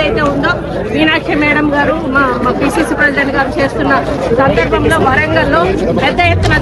ఏదైతే ఉందో మీనాక్షి మేడం గారు మా పిసిసి ప్రెసిడెంట్ గారు చేస్తున్న సందర్భంలో వరంగల్లో పెద్ద ఎత్తున